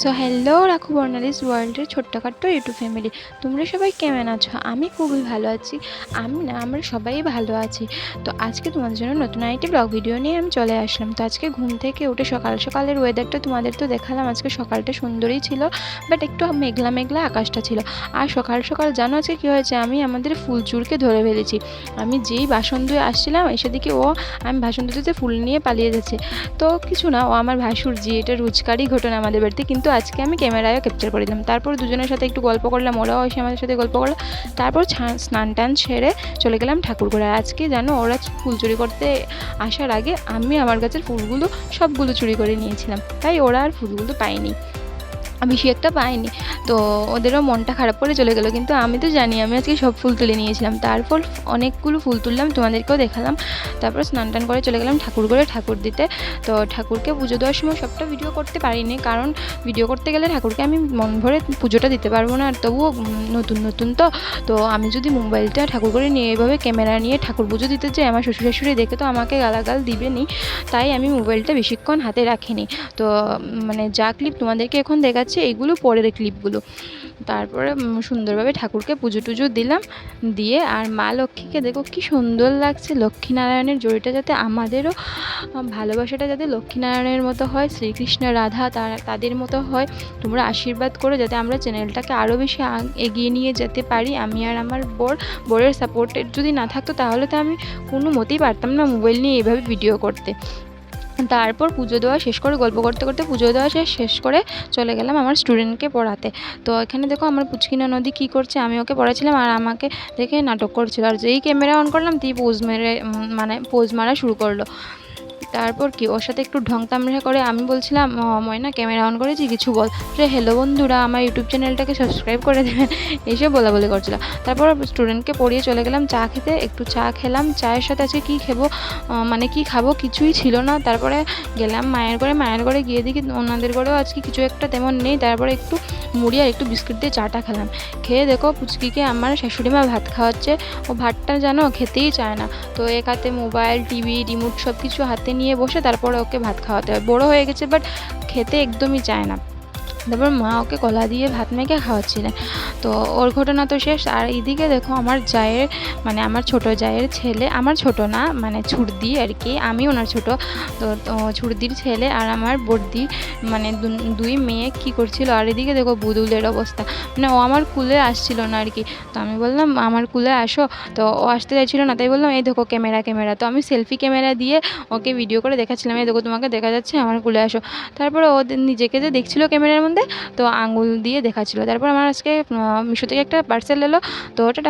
So hello রাখু বর্ণালিস ওয়ার্ল্ডের ছোট্টখাট্ট YouTube family তোমরা সবাই কেমন আছো? আমি খুবই ভালো আছি। আমি না, আমরা সবাই ভালো আছি। তো আজকে তোমাদের জন্য নতুন আরেকটি ব্লগ ভিডিও নিয়ে আমি চলে আসলাম। তো আজকে ঘুম থেকে উঠে সকাল সকালের ওয়েদারটা তোমাদের তো দেখালাম। আজকে সকালটা সুন্দরই ছিল বাট একটু মেঘলা মেঘলা আকাশটা ছিল। আর সকাল সকাল জানো আজকে কী হয়েছে? আমি আমাদের ফুলচুরকে ধরে ফেলেছি। আমি যেই বাসন ধুয়ে আসছিলাম, এসে দিকে ও, আমি বাসন ধুতে ফুল নিয়ে পালিয়ে যাচ্ছে। তো কিছু না, ও আমার ভাসুর জি, এটা রোজকারই ঘটনা আমাদের বাড়িতে। কিন্তু আজকে আমি ক্যামেরায়ও ক্যাপচার করে দিলাম। তারপর দুজনের সাথে একটু গল্প করলাম, ওরাও এসে আমাদের সাথে গল্প করল। তারপর স্নান টান সেরে চলে গেলাম ঠাকুর করে আর আজকে জানো, ওরা ফুল চুরি করতে আসার আগে আমি আমার গাছের ফুলগুলো সবগুলো চুরি করে নিয়েছিলাম। তাই ওরা আর ফুলগুলো পায়নি। বেশি একটা পাইনি। তো ওদেরও মনটা খারাপ করে চলে গেলো। কিন্তু আমি তো জানি, আমি আজকে সব ফুল তুলে নিয়েছিলাম। তারপর অনেকগুলো ফুল তুললাম, তোমাদেরকেও দেখালাম। তারপর স্নান টান করে চলে গেলাম ঠাকুর করে ঠাকুর দিতে। তো ঠাকুরকে পুজো দেওয়ার সময় সবটা ভিডিও করতে পারিনি। কারণ ভিডিও করতে গেলে ঠাকুরকে আমি মন ভরে পুজোটা দিতে পারব না। আর তবুও নতুন নতুন তো। তো আমি যদি মোবাইলটা ঠাকুর করে নিয়ে এভাবে ক্যামেরা নিয়ে ঠাকুর পুজো দিতে যাই আমার শ্বশুর শাশুড়ি দেখে তো আমাকে গালাগাল দিবেনি তাই আমি মোবাইলটা বেশিক্ষণ হাতে রাখিনি। তো মানে যা ক্লিপ তোমাদেরকে এখন দেখাচ্ছি এইগুলো, পরের ক্লিপগুলো তারপরে সুন্দরভাবে ঠাকুরকে পুজো টুজো দিলাম, দিয়ে আর মা লক্ষ্মীকে দেখো কি সুন্দর লাগছে। লক্ষ্মীনারায়ণের জড়িটা যাতে আমাদেরও ভালোবাসাটা যাতে লক্ষ্মীনারায়ণের মতো হয়, শ্রীকৃষ্ণ রাধা তারা, তাদের মতো হয়। তোমরা আশীর্বাদ করো যাতে আমরা চ্যানেলটাকে আরও বেশি এগিয়ে নিয়ে যেতে পারি। আমি আর আমার বর, বরের সাপোর্টের যদি না থাকতো, তাহলে তো আমি কোনো মতেই পারতাম না মোবাইল নিয়ে এভাবে ভিডিও করতে। তারপর পুজো দেওয়া শেষ করে, গল্প করতে করতে পুজো দেওয়া শেষ শেষ করে চলে গেলাম আমার স্টুডেন্টকে পড়াতে। তো এখানে দেখো আমার পুচকিনা নদী কী করছে, আমি ওকে পড়াচ্ছিলাম আর আমাকে দেখে নাটক করছিল। আর যেই ক্যামেরা অন করলাম তেই পোজ মেরে মানে পোজ মারা শুরু করল। তারপর কি, ওর সাথে একটু ঢং তামড়া করে আমি বলছিলাম ময়না ক্যামেরা অন করেছি, কিছু বল। রে হ্যালো বন্ধুরা, আমার ইউটিউব চ্যানেলটাকে সাবস্ক্রাইব করে দেবেন। এসে বলা বলে করছিল। তারপর স্টুডেন্টকে পড়িয়ে চলে গেলাম চা খেতে, একটু চা খেলাম, চায়ের সাথে আজকে কী খেবো মানে কি খাব কিছুই ছিল না। তারপরে গেলাম মায়ের ঘরে মায়ের ঘরে গিয়ে দেখি ওনাদের ঘরেও আজকে কিছু একটা তেমন নেই। তারপরে একটু মুড়ি আর একটু বিস্কুট দিয়ে চাটা খেলাম। খেয়ে দেখো পুচকিকে আমার শাশুড়ি মা ভাত খাওয়াচ্ছে। ও ভাতটা যেন খেতেই চায় না। তো এক হাতে মোবাইল, টিভি, রিমোট সব কিছু হাতে নিয়ে বসে তারপরে ওকে ভাত খাওয়াতে হয়। বড়ো হয়ে গেছে বাট খেতে একদমই চায় না। তারপর মা ওকে কলা দিয়ে ভাত মেখে খাওয়াচ্ছিলেন। তো ওর ঘটনা তো শেষ। আর এইদিকে দেখো আমার জায়ের মানে আমার ছোট জায়ের ছেলে, আমার ছোট না মানে ছুটদি আর কি, আমি ওনার ছোট। তো ছুটদির ছেলে আর আমার বর্দি মানে দুই মেয়ে কি করছিল? আর এদিকে দেখো বুদুলের অবস্থা। মানে ও আমার কুলে আসছিল না আর কি। তো আমি বললাম, আমার কুলে আসো। তো ও আসতে চাইছিল না, তাই বললাম, এই দেখো ক্যামেরা ক্যামেরা। তো আমি সেলফি ক্যামেরা দিয়ে ওকে ভিডিও করে দেখাচ্ছিলাম, এই দেখো তোমাকে দেখা যাচ্ছে, আমার কুলে আসো। তারপরে ও নিজেকে যে দেখছিল ক্যামেরার মধ্যে তো আঙুল দিয়ে দেখাচ্ছিলো। তারপর আমার আজকে মিশো থেকে একটা পার্সেল এলো তো ওটা